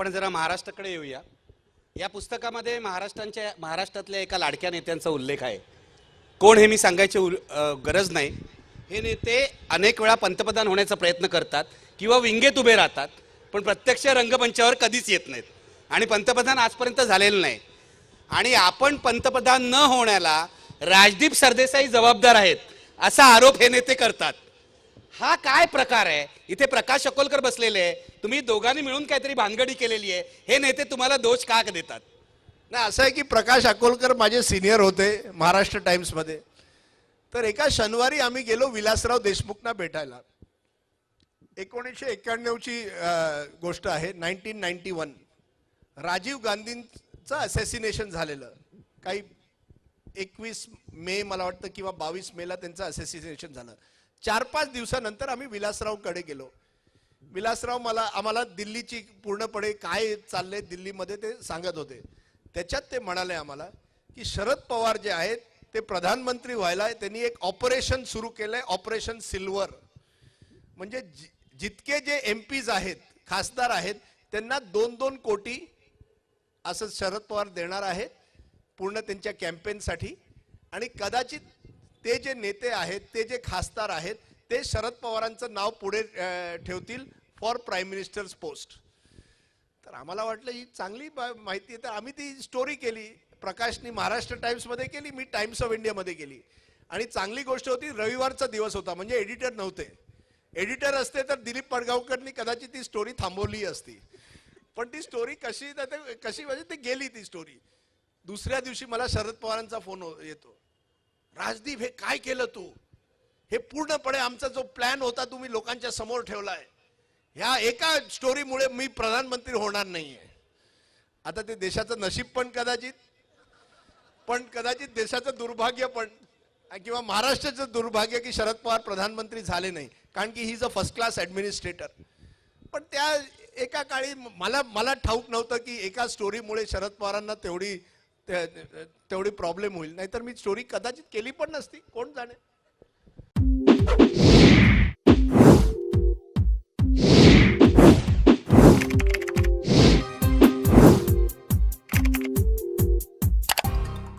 आपण जरा महाराष्ट्राकडे येऊया. या पुस्तकामध्ये महाराष्ट्रांच्या महाराष्ट्रातल्या एका लाडक्या नेत्यांचा उल्लेख आहे. कोण हे मी सांगायची उल- गरज नाही. हे नेते अनेक वेळा पंतप्रधान होण्याचा प्रयत्न करतात किंवा विंगेत उभे राहतात पण प्रत्यक्ष रंगमंचावर कधीच येत नाहीत. आणि पंतप्रधान आजपर्यंत झालेलं नाही. आणि आपण पंतप्रधान न होण्याला राजदीप सरदेसाई जबाबदार आहेत असा आरोप हे नेते करतात. हा काय प्रकार आहे? इथे प्रकाश अकोलकर बसलेले आहे. तुम्ही दोघांनी मिळून काहीतरी भानगडी केलेली आहे. हे नेते तुम्हाला दोष का देतात? नाही असं आहे की प्रकाश अकोलकर माझे सिनियर होते महाराष्ट्र टाइम्समध्ये तर एका शनिवारी आम्ही गेलो विलासराव देशमुखना भेटायला. एकोणीसशे एक्क्याण्णवची गोष्ट आहे नाईन्टीन नाईन्टी वन. राजीव गांधींचं असॅसिनेशन झालेलं. काही एकवीस मे मला वाटतं किंवा बावीस मेला त्यांचं असॅसिनेशन झालं. चार पाच दिवसानंतर आम्ही विलासरावकडे गेलो. विलासराव मला आम्हाला दिल्लीची पूर्णपणे काय चालले दिल्लीमध्ये ते सांगत होते. त्याच्यात ते म्हणाले आम्हाला की शरद पवार जे आहेत ते प्रधानमंत्री व्हायला त्यांनी एक ऑपरेशन सुरू केलंय ऑपरेशन सिल्वर. म्हणजे जि- जितके जे एम पीज आहेत खासदार आहेत त्यांना दोन दोन कोटी असं शरद पवार देणार आहेत पूर्ण त्यांच्या कॅम्पेनसाठी आणि कदाचित ते जे नेते आहेत ते जे खासदार आहेत ते शरद पवारांचं नाव पुढे ठेवतील फॉर प्राईम मिनिस्टर्स पोस्ट तर आम्हाला वाटलं ही चांगली माहिती आहे. तर आम्ही ती स्टोरी केली. प्रकाशनी महाराष्ट्र टाइम्समध्ये केली मी टाइम्स ऑफ इंडियामध्ये केली. आणि चांगली गोष्ट होती रविवारचा दिवस होता म्हणजे एडिटर नव्हते. एडिटर असते तर दिलीप पडगावकरनी कदाचित ती स्टोरी थांबवली असती. पण ती स्टोरी कशी कशी म्हणजे ती गेली ती स्टोरी दुसऱ्या दिवशी मला शरद पवारांचा फोन येतो. राजदीप हे काय केलं तू? हे पूर्णपणे आमचा जो प्लॅन होता तुम्ही लोकांच्या समोर ठेवलाय. ह्या एका स्टोरीमुळे मी प्रधानमंत्री होणार नाहीये. आता ते देशाचं नशीब पण कदाचित पण कदाचित देशाचं दुर्भाग्य पण किंवा महाराष्ट्राचं दुर्भाग्य की शरद पवार प्रधानमंत्री झाले नाही कारण की he is a first class administrator पण त्या एका काळी मला मला ठाऊक नव्हतं की एका स्टोरीमुळे शरद पवारांना तेवढी तेवढी प्रॉब्लेम होईल. नाहीतर मी स्टोरी कदाचित केली पण नसती. कोण जाणे?